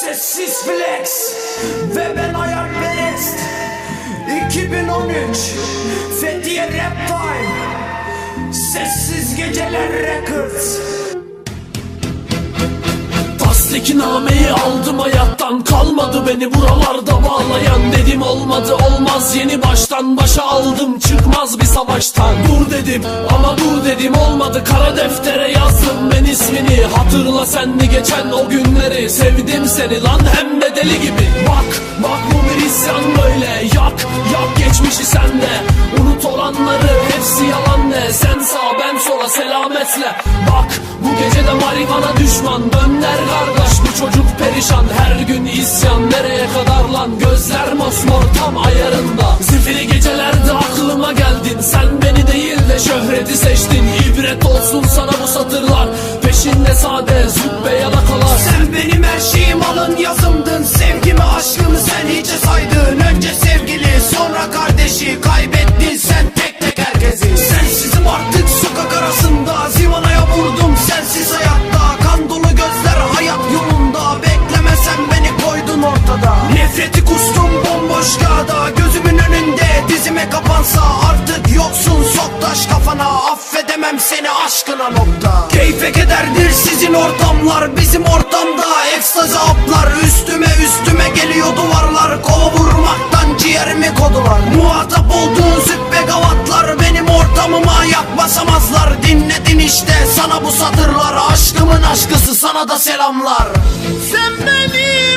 Sessiz flex ve ben hayalperest 2013 Fethiye Rap Time. Sessiz Geceler Records Tasdiknameyi aldım hayattan Kalmadı beni buralarda bağlayan. Dedim olmadı olmaz yeni baştan Başa aldım çıkmaz bir savaştan. Dur dedim ama dur dedim olmadı Kara deftere yazdım. Ben ismini Hatırla sen de geçen o günleri. Sevdim seni lan hem de deli gibi. Bak bak bu bir isyan böyle. Yak yak geçmişi sende. Unut olanları hepsi yalan ne Sen sağ ben sola selametle. Bak bu gece de marifana düşman. Dönler kardeş perişan Her gün isyan. Nereye kadar lan? Gözler mosmor tam ayarında. Zifiri gecelerde aklıma geldin. Sen beni değil de şöhreti seçtin. İbret olsun sana bu satırlar. Peşinde sade züppe ya da kalar Sen benim her şeyim alın yazımdın. Sevgimi Affedemem seni aşkına nokta. Keyfe kederdir sizin ortamlar Bizim ortamda ekstazi aplar Üstüme üstüme geliyor duvarlar Kova vurmaktan ciğerimi kodular. Muhatap olduğun züppe gavatlar Benim ortamıma yakbasamazlar Dinledin işte sana bu satırlar. Aşkımın aşkısı sana da selamlar. Sen beni